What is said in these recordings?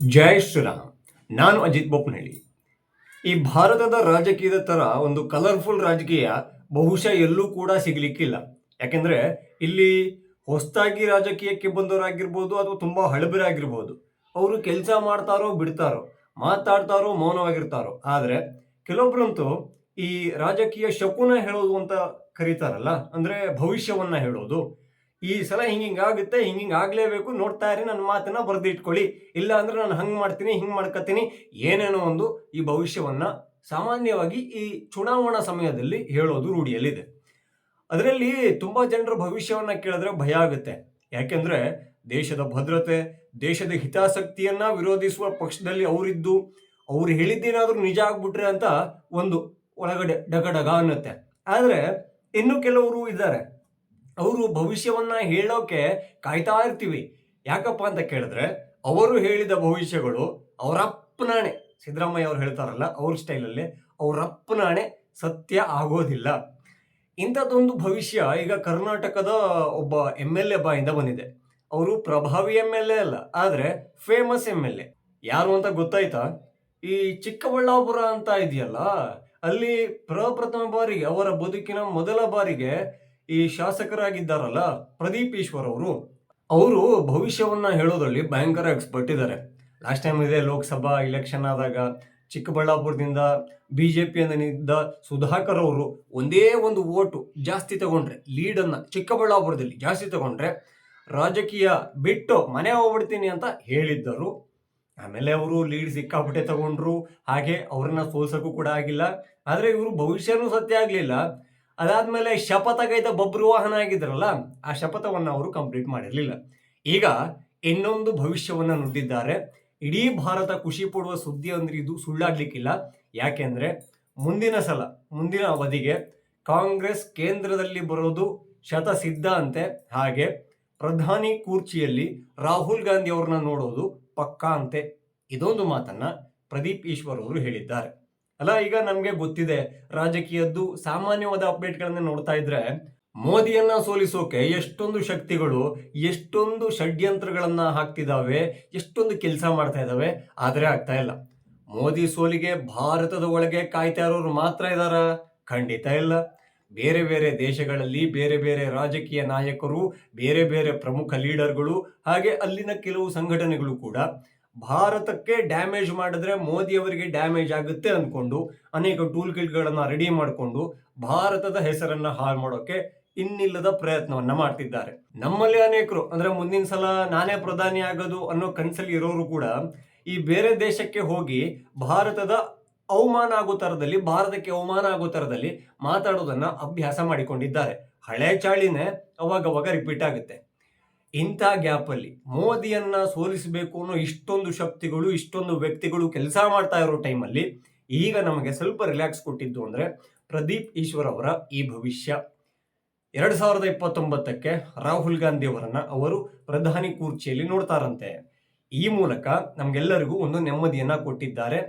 ಜೈ ಶ್ರೀರಾಮ್. ನಾನು ಅಜಿತ್ ಬೊಪ್ಪನಹಳ್ಳಿ ಈ ಭಾರತದ ರಾಜಕೀಯದ ಥರ ಒಂದು ಕಲರ್ಫುಲ್ ರಾಜಕೀಯ ಬಹುಶಃ ಎಲ್ಲೂ ಕೂಡ ಸಿಗಲಿಕ್ಕಿಲ್ಲ. ಯಾಕೆಂದರೆ ಇಲ್ಲಿ ಹೊಸ್ತಾಗಿ ರಾಜಕೀಯಕ್ಕೆ ಬಂದವರಾಗಿರ್ಬೋದು ಅಥವಾ ತುಂಬ ಹಳಬರಾಗಿರ್ಬೋದು, ಅವರು ಕೆಲಸ ಮಾಡ್ತಾರೋ ಬಿಡ್ತಾರೋ, ಮಾತಾಡ್ತಾರೋ ಮೌನವಾಗಿರ್ತಾರೋ. ಆದರೆ ಕೆಲವೊಬ್ಬರಂತೂ ಈ ರಾಜಕೀಯ ಶಕುನ ಹೇಳೋದು ಅಂತ ಕರೀತಾರಲ್ಲ, ಅಂದರೆ ಭವಿಷ್ಯವನ್ನ ಹೇಳೋದು. ಈ ಸಲ ಹಿಂಗೆ ಆಗುತ್ತೆ, ಹಿಂಗಿಂಗ್ ಆಗ್ಲೇಬೇಕು, ನೋಡ್ತಾ ಇರಿ, ನನ್ನ ಮಾತನ್ನ ಬರೆದಿಟ್ಕೊಳ್ಳಿ. ಇಲ್ಲ ಅಂದ್ರೆ ನಾನು ಹಂಗೆ ಮಾಡ್ತೀನಿ, ಹಿಂಗೆ ಮಾಡ್ಕೋತೀನಿ ಏನೇನೋ ಒಂದು ಈ ಭವಿಷ್ಯವನ್ನ ಸಾಮಾನ್ಯವಾಗಿ ಈ ಚುನಾವಣಾ ಸಮಯದಲ್ಲಿ ಹೇಳೋದು ರೂಢಿಯಲ್ಲಿದೆ. ಅದರಲ್ಲಿ ತುಂಬಾ ಜನರ ಭವಿಷ್ಯವನ್ನ ಕೇಳಿದ್ರೆ ಭಯ ಆಗುತ್ತೆ. ಯಾಕೆಂದ್ರೆ ದೇಶದ ಭದ್ರತೆ, ದೇಶದ ಹಿತಾಸಕ್ತಿಯನ್ನ ವಿರೋಧಿಸುವ ಪಕ್ಷದಲ್ಲಿ ಅವರಿದ್ದು, ಅವ್ರು ಹೇಳಿದ್ದೇನಾದರೂ ನಿಜ ಆಗ್ಬಿಟ್ರೆ ಅಂತ ಒಂದು ಒಳಗಡೆ ಡಗಡಗ ಅನ್ನತ್ತೆ. ಆದರೆ ಇನ್ನು ಕೆಲವರು ಇದ್ದಾರೆ. ಅವರು ಭವಿಷ್ಯವನ್ನ ಹೇಳೋಕೆ ಕಾಯ್ತಾ ಇರ್ತೀವಿ. ಯಾಕಪ್ಪ ಅಂತ ಕೇಳಿದ್ರೆ, ಅವರು ಹೇಳಿದ ಭವಿಷ್ಯಗಳು ಅವರ ಅಪ್ಪನಾಣೆ ಸಿದ್ದರಾಮಯ್ಯ ಅವ್ರು ಹೇಳ್ತಾರಲ್ಲ, ಅವ್ರ ಸ್ಟೈಲಲ್ಲಿ ಅವ್ರ ಅಪ್ಪನಾಣೆ ಸತ್ಯ ಆಗೋದಿಲ್ಲ. ಇಂಥದ್ದೊಂದು ಭವಿಷ್ಯ ಈಗ ಕರ್ನಾಟಕದ ಒಬ್ಬ ಎಂ ಎಲ್ ಎ ಬಾಯಿಂದ ಬಂದಿದೆ. ಅವರು ಪ್ರಭಾವಿ ಎಂ ಎಲ್ ಎ ಅಲ್ಲ, ಆದರೆ ಫೇಮಸ್ ಎಂ ಎಲ್ ಎ. ಯಾರು ಅಂತ ಗೊತ್ತಾಯ್ತಾ? ಈ ಚಿಕ್ಕಬಳ್ಳಾಪುರ ಅಂತ ಇದೆಯಲ್ಲ, ಅಲ್ಲಿ ಪ್ರಪ್ರಥಮ ಬಾರಿಗೆ, ಅವರ ಬದುಕಿನ ಮೊದಲ ಬಾರಿಗೆ ಈ ಶಾಸಕರಾಗಿದ್ದಾರಲ್ಲ ಪ್ರದೀಪ್ ಈಶ್ವರ್ ಅವರು ಅವರು ಭವಿಷ್ಯವನ್ನ ಹೇಳೋದ್ರಲ್ಲಿ ಭಯಂಕರ ಎಕ್ಸ್ಪರ್ಟ್ ಇದ್ದಾರೆ. ಲಾಸ್ಟ್ ಟೈಮ್ ಇದೆ, ಲೋಕಸಭಾ ಇಲೆಕ್ಷನ್ ಆದಾಗ ಚಿಕ್ಕಬಳ್ಳಾಪುರದಿಂದ ಬಿ ಜೆ ನಿಂದ ಸುಧಾಕರ್ ಅವರು ಒಂದೇ ಒಂದು ಓಟು ಜಾಸ್ತಿ ತಗೊಂಡ್ರೆ ಲೀಡನ್ನ ಚಿಕ್ಕಬಳ್ಳಾಪುರದಲ್ಲಿ ಜಾಸ್ತಿ ತಗೊಂಡ್ರೆ ರಾಜಕೀಯ ಬಿಟ್ಟು ಮನೆ ಹೋಗ್ಬಿಡ್ತೀನಿ ಅಂತ ಹೇಳಿದ್ದರು. ಆಮೇಲೆ ಅವರು ಲೀಡ್ ಸಿಕ್ಕಾಪಟ್ಟೆ ತಗೊಂಡ್ರು, ಹಾಗೆ ಅವ್ರನ್ನ ಸೋಲ್ಸೋಕ್ಕೂ ಕೂಡ ಆಗಿಲ್ಲ. ಆದರೆ ಇವರು ಭವಿಷ್ಯನೂ ಸತ್ಯ ಆಗಲಿಲ್ಲ. ಅದಾದ್ಮೇಲೆ ಶಪಥಗೈದ ಬಬ್ರು ವಾಹನ ಆಗಿದ್ರಲ್ಲ, ಆ ಶಪಥವನ್ನು ಅವರು ಕಂಪ್ಲೀಟ್ ಮಾಡಿರಲಿಲ್ಲ. ಈಗ ಇನ್ನೊಂದು ಭವಿಷ್ಯವನ್ನ ನುಡಿದಿದ್ದಾರೆ. ಇಡೀ ಭಾರತ ಖುಷಿ ಪಡುವ ಸುದ್ದಿ ಅಂದ್ರೆ ಇದು ಸುಳ್ಳಾಗ್ಲಿಕ್ಕಿಲ್ಲ. ಯಾಕೆಂದ್ರೆ ಮುಂದಿನ ಸಲ, ಮುಂದಿನ ಅವಧಿಗೆ ಕಾಂಗ್ರೆಸ್ ಕೇಂದ್ರದಲ್ಲಿ ಬರೋದು ಶತಸಿದ್ಧ ಅಂತೆ. ಹಾಗೆ ಪ್ರಧಾನಿ ಕೂರ್ಚಿಯಲ್ಲಿ ರಾಹುಲ್ ಗಾಂಧಿ ಅವ್ರನ್ನ ನೋಡೋದು ಪಕ್ಕಾ ಅಂತೆ. ಇದೊಂದು ಮಾತನ್ನ ಪ್ರದೀಪ್ ಈಶ್ವರ್ ಅವರು ಹೇಳಿದ್ದಾರೆ. ಅಲ್ಲ, ಈಗ ನಮ್ಗೆ ಗೊತ್ತಿದೆ, ರಾಜಕೀಯದ್ದು ಸಾಮಾನ್ಯವಾದ ಅಪ್ಡೇಟ್ಗಳನ್ನ ನೋಡ್ತಾ ಇದ್ರೆ, ಮೋದಿಯನ್ನ ಸೋಲಿಸೋಕೆ ಎಷ್ಟೊಂದು ಶಕ್ತಿಗಳು, ಎಷ್ಟೊಂದು ಷಡ್ಯಂತ್ರಗಳನ್ನ ಹಾಕ್ತಿದ್ದಾವೆ ಎಷ್ಟೊಂದು ಕೆಲಸ ಮಾಡ್ತಾ ಇದ್ದಾವೆ ಆದರೆ ಆಗ್ತಾ ಇಲ್ಲ. ಮೋದಿ ಸೋಲಿಗೆ ಭಾರತದ ಒಳಗೆ ಕಾಯ್ತಾ ಇರೋರು ಮಾತ್ರ ಇದಾರ? ಖಂಡಿತ ಇಲ್ಲ. ಬೇರೆ ಬೇರೆ ದೇಶಗಳಲ್ಲಿ ಬೇರೆ ಬೇರೆ ರಾಜಕೀಯ ನಾಯಕರು, ಬೇರೆ ಬೇರೆ ಪ್ರಮುಖ ಲೀಡರ್ಗಳು ಹಾಗೆ ಅಲ್ಲಿನ ಕೆಲವು ಸಂಘಟನೆಗಳು ಕೂಡ ಭಾರತಕ್ಕೆ ಡ್ಯಾಮೇಜ್ ಮಾಡಿದ್ರೆ ಮೋದಿ ಅವರಿಗೆ ಡ್ಯಾಮೇಜ್ ಆಗುತ್ತೆ ಅಂದ್ಕೊಂಡು ಅನೇಕ ಟೂಲ್ ಕಿಟ್ಗಳನ್ನ ರೆಡಿ ಮಾಡಿಕೊಂಡು ಭಾರತದ ಹೆಸರನ್ನ ಹಾಳು ಮಾಡೋಕೆ ಇನ್ನಿಲ್ಲದ ಪ್ರಯತ್ನವನ್ನ ಮಾಡ್ತಿದ್ದಾರೆ. ನಮ್ಮಲ್ಲಿ ಅನೇಕರು, ಅಂದ್ರೆ ಮುಂದಿನ ಸಲ ನಾನೇ ಪ್ರಧಾನಿ ಆಗೋದು ಅನ್ನೋ ಕನ್ಸಲ್ಲಿ ಇರೋರು ಕೂಡ ಈ ಬೇರೆ ದೇಶಕ್ಕೆ ಹೋಗಿ ಭಾರತದ ಅವಮಾನ ಆಗೋ ತರದಲ್ಲಿ, ಭಾರತಕ್ಕೆ ಅವಮಾನ ಆಗೋ ತರದಲ್ಲಿ ಮಾತಾಡೋದನ್ನ ಅಭ್ಯಾಸ ಮಾಡಿಕೊಂಡಿದ್ದಾರೆ. ಹಳೆ ಚಾಳಿನೇ ಅವಾಗವಾಗ ರಿಪೀಟ್ ಆಗುತ್ತೆ. ಇಂಥ ಗ್ಯಾಪಲ್ಲಿ ಮೋದಿಯನ್ನ ಸೋಲಿಸಬೇಕು ಅನ್ನೋ ಇಷ್ಟೊಂದು ಶಕ್ತಿಗಳು, ಇಷ್ಟೊಂದು ವ್ಯಕ್ತಿಗಳು ಕೆಲಸ ಮಾಡ್ತಾ ಇರೋ ಟೈಮಲ್ಲಿ ಈಗ ನಮಗೆ ಸ್ವಲ್ಪ ರಿಲ್ಯಾಕ್ಸ್ ಕೊಟ್ಟಿದ್ದು ಅಂದರೆ ಪ್ರದೀಪ್ ಈಶ್ವರ್ ಅವರ ಈ ಭವಿಷ್ಯ. ಎರಡು ಸಾವಿರದ ಇಪ್ಪತ್ತೊಂಬತ್ತಕ್ಕೆ ರಾಹುಲ್ ಗಾಂಧಿ ಅವರನ್ನ ಅವರು ಪ್ರಧಾನಿ ಕೂರ್ಚಿಯಲ್ಲಿ ನೋಡ್ತಾರಂತೆ. ಈ ಮೂಲಕ ನಮಗೆಲ್ಲರಿಗೂ ಒಂದು ನೆಮ್ಮದಿಯನ್ನ ಕೊಟ್ಟಿದ್ದಾರೆ.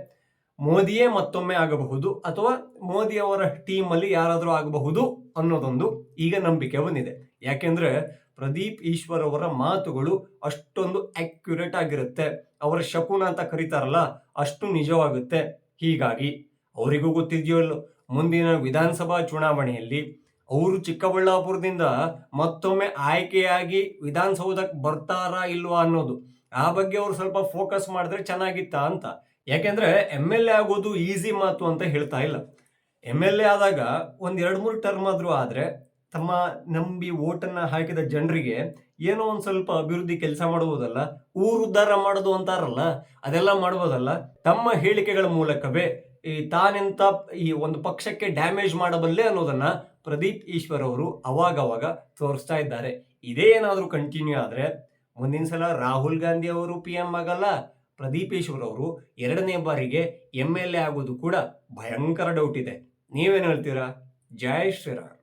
ಮೋದಿಯೇ ಮತ್ತೊಮ್ಮೆ ಆಗಬಹುದು ಅಥವಾ ಮೋದಿ ಅವರ ಟೀಮ್ ಅಲ್ಲಿ ಯಾರಾದರೂ ಆಗಬಹುದು ಅನ್ನೋದೊಂದು ಈಗ ನಂಬಿಕೆ ಬಂದಿದೆ. ಯಾಕೆಂದ್ರೆ ಪ್ರದೀಪ್ ಈಶ್ವರ್ ಅವರ ಮಾತುಗಳು ಅಷ್ಟೊಂದು ಅಕ್ಯುರೇಟ್ ಆಗಿರುತ್ತೆ. ಅವರ ಶಕುನ ಅಂತ ಕರೀತಾರಲ್ಲ, ಅಷ್ಟು ನಿಜವಾಗುತ್ತೆ. ಹೀಗಾಗಿ ಅವರಿಗೂ ಗೊತ್ತಿದೆಯೋ ಮುಂದಿನ ವಿಧಾನಸಭಾ ಚುನಾವಣೆಯಲ್ಲಿ ಅವರು ಚಿಕ್ಕಬಳ್ಳಾಪುರದಿಂದ ಮತ್ತೊಮ್ಮೆ ಆಯ್ಕೆಯಾಗಿ ವಿಧಾನಸೌಧಕ್ಕೆ ಬರ್ತಾರಾ ಇಲ್ವಾ ಅನ್ನೋದು, ಆ ಬಗ್ಗೆ ಅವರು ಸ್ವಲ್ಪ ಫೋಕಸ್ ಮಾಡಿದ್ರೆ ಚೆನ್ನಾಗಿತ್ತ ಅಂತ. ಯಾಕೆಂದ್ರೆ ಎಂ ಎಲ್ ಎ ಆಗೋದು ಈಸಿ ಮಾತು ಅಂತ ಹೇಳ್ತಾ ಇಲ್ಲ. ಎಂ ಎಲ್ ಎ ಆದಾಗ ಒಂದ್ ಎರಡ್ ಮೂರು ಟರ್ಮ್ ಆದ್ರೂ ಆದ್ರೆ ತಮ್ಮ ನಂಬಿ ಓಟನ್ನ ಹಾಕಿದ ಜನರಿಗೆ ಏನೋ ಒಂದು ಸ್ವಲ್ಪ ಅಭಿವೃದ್ಧಿ ಕೆಲಸ ಮಾಡುವುದಲ್ಲ, ಊರು ಉದ್ಧಾರ ಮಾಡೋದು ಅಂತಾರಲ್ಲ, ಅದೆಲ್ಲ ಮಾಡ್ಬೋದಲ್ಲ? ತಮ್ಮ ಹೇಳಿಕೆಗಳ ಮೂಲಕವೇ ಈ ತಾನೆಂತ ಈ ಒಂದು ಪಕ್ಷಕ್ಕೆ ಡ್ಯಾಮೇಜ್ ಮಾಡಬಲ್ಲೆ ಅನ್ನೋದನ್ನ ಪ್ರದೀಪ್ ಈಶ್ವರ್ ಅವರು ಅವಾಗವಾಗ ತೋರಿಸ್ತಾ ಇದ್ದಾರೆ. ಇದೇ ಏನಾದರೂ ಕಂಟಿನ್ಯೂ ಆದ್ರೆ, ಮುಂದಿನ ಸಲ ರಾಹುಲ್ ಗಾಂಧಿ ಅವರು ಪಿ ಎಂ ಆಗಲ್ಲ ಪ್ರದೀಪ್ ಈಶ್ವರ್ ಅವರು ಎರಡನೇ ಬಾರಿಗೆ ಎಂ ಎಲ್ ಎ ಆಗೋದು ಕೂಡ ಭಯಂಕರ ಡೌಟ್ ಇದೆ. ನೀವೇನು ಹೇಳ್ತೀರಾ? ಜೈ ಶ್ರೀರಾಮ್.